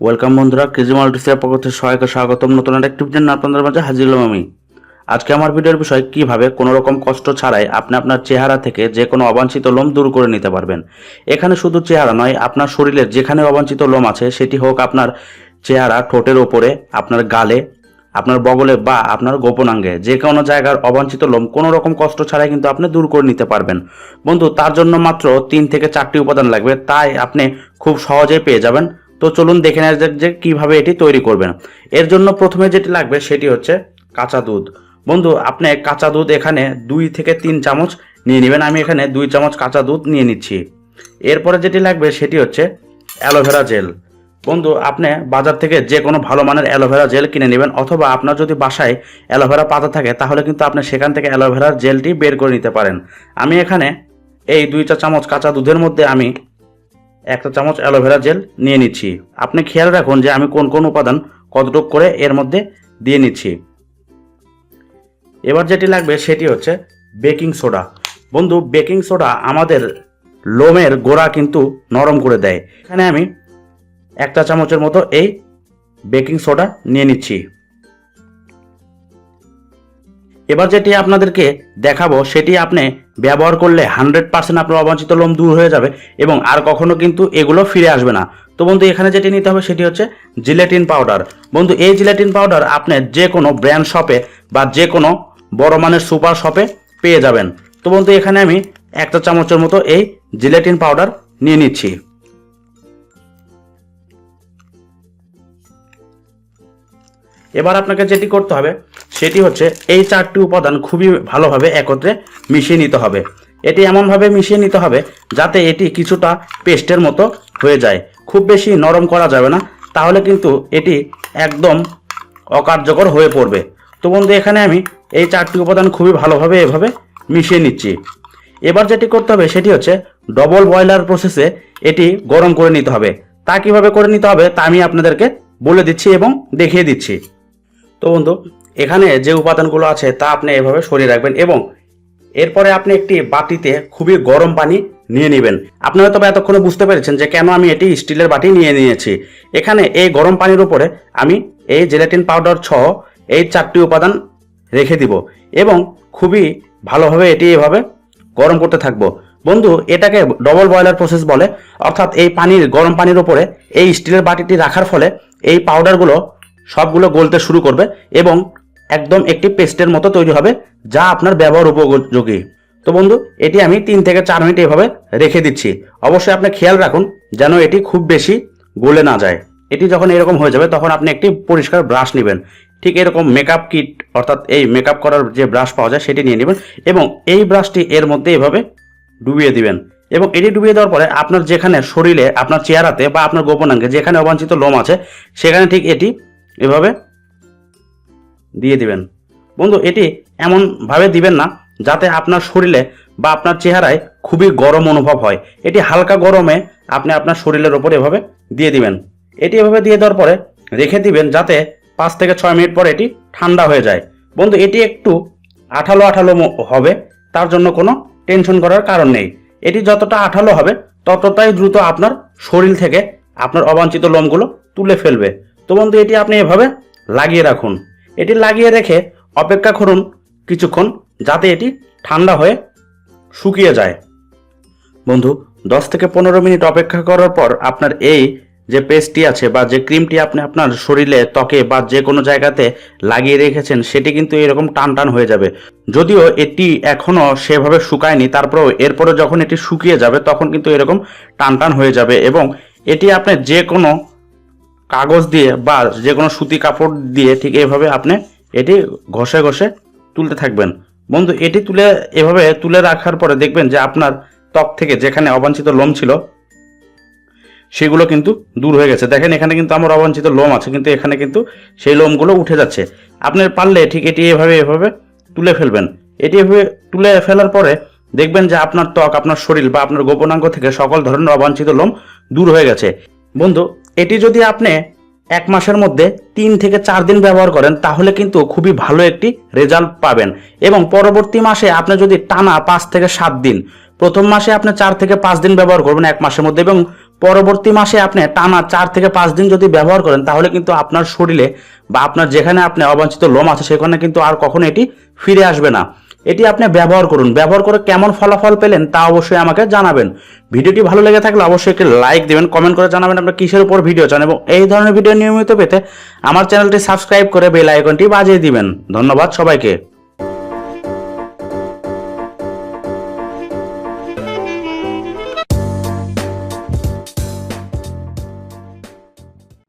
Welcome বন্ধুরা KG মাল্টিসের পক্ষ থেকে স্বাগতম। নতুন একটা জন্য আপনাদের মাঝে হাজির হলাম আমি। আজকে আমার ভিডিওর বিষয়, কীভাবে কোনো রকম কষ্ট ছাড়াই আপনি আপনার চেহারা থেকে যে কোনো অবাঞ্ছিত লোম দূর করে নিতে পারবেন। এখানে শুধু চেহারা নয়, আপনার শরীরের যেখানে অবাঞ্ছিত লোম আছে, সেটি হোক আপনার চেহারা, ঠোঁটের ওপরে, আপনার গালে, আপনার বগলে বা আপনার গোপনাঙ্গে, যে কোনো জায়গার অবাঞ্ছিত লোম, কোনো রকম কষ্ট ছাড়াই কিন্তু আপনি দূর করে নিতে পারবেন। বন্ধু, তার জন্য মাত্র তিন থেকে চারটি উপাদান লাগবে, তাই আপনি খুব সহজেই পেয়ে যাবেন। তো চলুন দেখে নেওয়া যাক যে কীভাবে এটি তৈরি করবেন। এর জন্য প্রথমে যেটি লাগবে সেটি হচ্ছে কাঁচা দুধ। বন্ধু, আপনি কাঁচা দুধ এখানে দুই থেকে তিন চামচ নিয়ে নেবেন। আমি এখানে দুই চামচ কাঁচা দুধ নিয়ে নিচ্ছি। এরপরে যেটি লাগবে সেটি হচ্ছে অ্যালোভেরা জেল। বন্ধু, আপনি বাজার থেকে যে কোনো ভালো মানের অ্যালোভেরা জেল কিনে নেবেন, অথবা আপনার যদি বাসায় অ্যালোভেরা পাতা থাকে, তাহলে কিন্তু আপনি সেখান থেকে অ্যালোভেরার জেলটি বের করে নিতে পারেন। আমি এখানে এই দুই চা চামচ কাঁচা দুধের মধ্যে আমি একটা চামচ অ্যালোভেরা জেল নিয়ে নিচ্ছি। আপনি খেয়াল রাখুন যে আমি কোন কোন উপাদান কতটুক করে এর মধ্যে দিয়ে নিচ্ছি। এবার যেটি লাগবে সেটি হচ্ছে বেকিং সোডা। বন্ধু, বেকিং সোডা আমাদের লোমের গোড়া কিন্তু নরম করে দেয়। এখানে আমি একটা চামচের মতো এই বেকিং সোডা নিয়ে নিচ্ছি। এবার যেটি আপনাদেরকে দেখাবো, সেটি আপনি ব্যবহার করলে হান্ড্রেড পার্সেন্ট আপনার অবাঞ্ছিত লোম দূর হয়ে যাবে এবং আর কখনো কিন্তু এগুলো ফিরে আসবে না। তো বন্ধু, এখানে যেটি নিতে হবে সেটি হচ্ছে জিলেটিন পাউডার বন্ধু, এই জিলেটিন পাউডার আপনি যে কোনো ব্র্যান্ড শপে বা যে কোনো বড় মানের সুপার শপে পেয়ে যাবেন। তো বন্ধু, এখানে আমি একটা চামচের মতো এই জিলেটিন পাউডার নিয়ে নিচ্ছি। এবার আপনাকে যেটি করতে হবে সেটি হচ্ছে এই চারটি উপাদান খুবই ভালোভাবে একত্রে মিশিয়ে নিতে হবে। এটি এমনভাবে মিশিয়ে নিতে হবে যাতে এটি কিছুটা পেস্টের মতো হয়ে যায়। খুব বেশি নরম করা যাবে না, তাহলে কিন্তু এটি একদম অকার্যকর হয়ে পড়বে। তো বন্ধু, এখানে আমি এই চারটি উপাদান খুবই ভালোভাবে এভাবে মিশিয়ে নিচ্ছি। এবার যেটি করতে হবে সেটি হচ্ছে ডবল বয়লার প্রসেসে এটি গরম করে নিতে হবে। তা কীভাবে করে নিতে হবে তা আমি আপনাদেরকে বলে দিচ্ছি এবং দেখিয়ে দিচ্ছি। তো বন্ধু এখানে যে উপাদানগুলো আছে তা আপনি এভাবে সরিয়ে রাখবেন এবং এরপরে আপনি একটি বাটিতে খুবই গরম পানি নিয়ে নেবেন। আপনারা তবে এতক্ষণে বুঝতে পেরেছেন যে কেন আমি এটি স্টিলের বাটি নিয়ে নিয়েছি। এখানে এই গরম পানির উপরে আমি এই জেলাটিন পাউডার সহ এই চারটি উপাদান রেখে দিব এবং খুবই ভালোভাবে এটি এভাবে গরম করতে থাকব। বন্ধু, এটাকে ডবল বয়লার প্রসেস বলে। অর্থাৎ এই পানির গরম পানির উপরে এই স্টিলের বাটিটি রাখার ফলে এই পাউডারগুলো সবগুলো গলতে শুরু করবে এবং একদম একটি পেস্টের মতো তৈরি হবে যা আপনার ব্যবহার উপযোগী। তো বন্ধু, এটি আমি তিন থেকে চার মিনিট এভাবে রেখে দিচ্ছি। অবশ্যই আপনি খেয়াল রাখুন যেন এটি খুব বেশি গলে না যায়। এটি যখন এরকম হয়ে যাবে, তখন আপনি একটি পরিষ্কার ব্রাশ নেবেন। ঠিক এরকম মেকআপ কিট অর্থাৎ এই মেকআপ করার যে ব্রাশ পাওয়া যায়, সেটি নিয়ে নেবেন এবং এই ব্রাশটি এর মধ্যে এভাবে ডুবিয়ে দিবেন। এবং এটি ডুবিয়ে দেওয়ার পরে আপনার যেখানে শরীরে, আপনার চেহারাতে বা আপনার গোপনাঙ্গে যেখানে অবাঞ্ছিত লোম আছে, সেখানে ঠিক এটি এভাবে দিয়ে দিবেন। বন্ধু, এটি এমনভাবে দিবেন না যাতে আপনার শরীরে বা আপনার চেহারায় খুবই গরম অনুভব হয়। এটি হালকা গরমে আপনি আপনার শরীরের ওপর এভাবে দিয়ে দিবেন। এটি এভাবে দিয়ে দেওয়ার পরে রেখে দিবেন যাতে পাঁচ থেকে ছয় মিনিট পর এটি ঠান্ডা হয়ে যায়। বন্ধু, এটি একটু আঠালো আঠালো হবে, তার জন্য কোনো টেনশন করার কারণ নেই। এটি যতটা আঠালো হবে, ততটাই দ্রুত আপনার শরীর থেকে আপনার অবাঞ্ছিত লোমগুলো তুলে ফেলবে। তো বন্ধু, এটি আপনি এভাবে লাগিয়ে রাখুন। এটি লাগিয়ে রেখে অপেক্ষা করুন কিছুক্ষণ যাতে এটি ঠান্ডা হয়ে শুকিয়ে যায়। বন্ধু, দশ থেকে পনেরো মিনিট অপেক্ষা করার পর আপনার এই যে পেস্টটি আছে বা যে ক্রিমটি আপনি আপনার শরীরে ত্বকে বা যে কোনো জায়গাতে লাগিয়ে রেখেছেন, সেটি কিন্তু এরকম টান টান হয়ে যাবে। যদিও এটি এখনও সেভাবে শুকায়নি, তারপরেও এরপরে যখন এটি শুকিয়ে যাবে, তখন কিন্তু এরকম টান টান হয়ে যাবে এবং এটি আপনি যে কোনো কাগজ দিয়ে বা যে কোনো সুতি কাপড় দিয়ে ঠিক এভাবে আপনি এটি ঘষে ঘষে তুলতে থাকবেন। বন্ধু, এটি তুলে এভাবে তুলে রাখার পরে দেখবেন যে আপনার ত্বক থেকে যেখানে অবাঞ্ছিত লোম ছিল, সেগুলো কিন্তু দূর হয়ে গেছে। দেখেন, এখানে কিন্তু আমার অবাঞ্ছিত লোম আছে, কিন্তু এখানে কিন্তু সেই লোমগুলো উঠে যাচ্ছে। আপনি পারলে ঠিক এটি এভাবে এভাবে তুলে ফেলবেন। এটি এভাবে তুলে ফেলার পরে দেখবেন যে আপনার ত্বক, আপনার শরীর বা আপনার গোপনাঙ্গ থেকে সকল ধরনের অবাঞ্ছিত লোম দূর হয়ে গেছে। বন্ধু এটি যদি আপনি এক মাসের মধ্যে তিন থেকে চার দিন ব্যবহার করেন, তাহলে কিন্তু খুবই ভালো একটি রেজাল্ট পাবেন। এবং পরবর্তী মাসে আপনি যদি টানা পাঁচ থেকে সাত দিন, প্রথম মাসে আপনি চার থেকে পাঁচ দিন ব্যবহার করবেন এক মাসের মধ্যে, এবং পরবর্তী মাসে আপনি টানা চার থেকে পাঁচ দিন যদি ব্যবহার করেন, তাহলে কিন্তু আপনার শরীরে বা আপনার যেখানে আপনি অবাঞ্ছিত লোম আছে, সেখানে কিন্তু আর কখনো এটি ফিরে আসবে না। এটি আপনি ব্যবহার করুন। ব্যবহার করে কেমন ফলাফল পেলেন তা অবশ্যই আমাকে জানাবেন। ভিডিওটি ভালো লেগে থাকলে অবশ্যই একটি লাইক দেবেন কমেন্ট করে জানাবেন আপনার কিসের উপর ভিডিও চান এবং এই ধরনের ভিডিও নিয়মিত পেতে আমার চ্যানেলটি সাবস্ক্রাইব করে বেল আইকনটি বাজিয়ে দিবেন। ধন্যবাদ সবাইকে।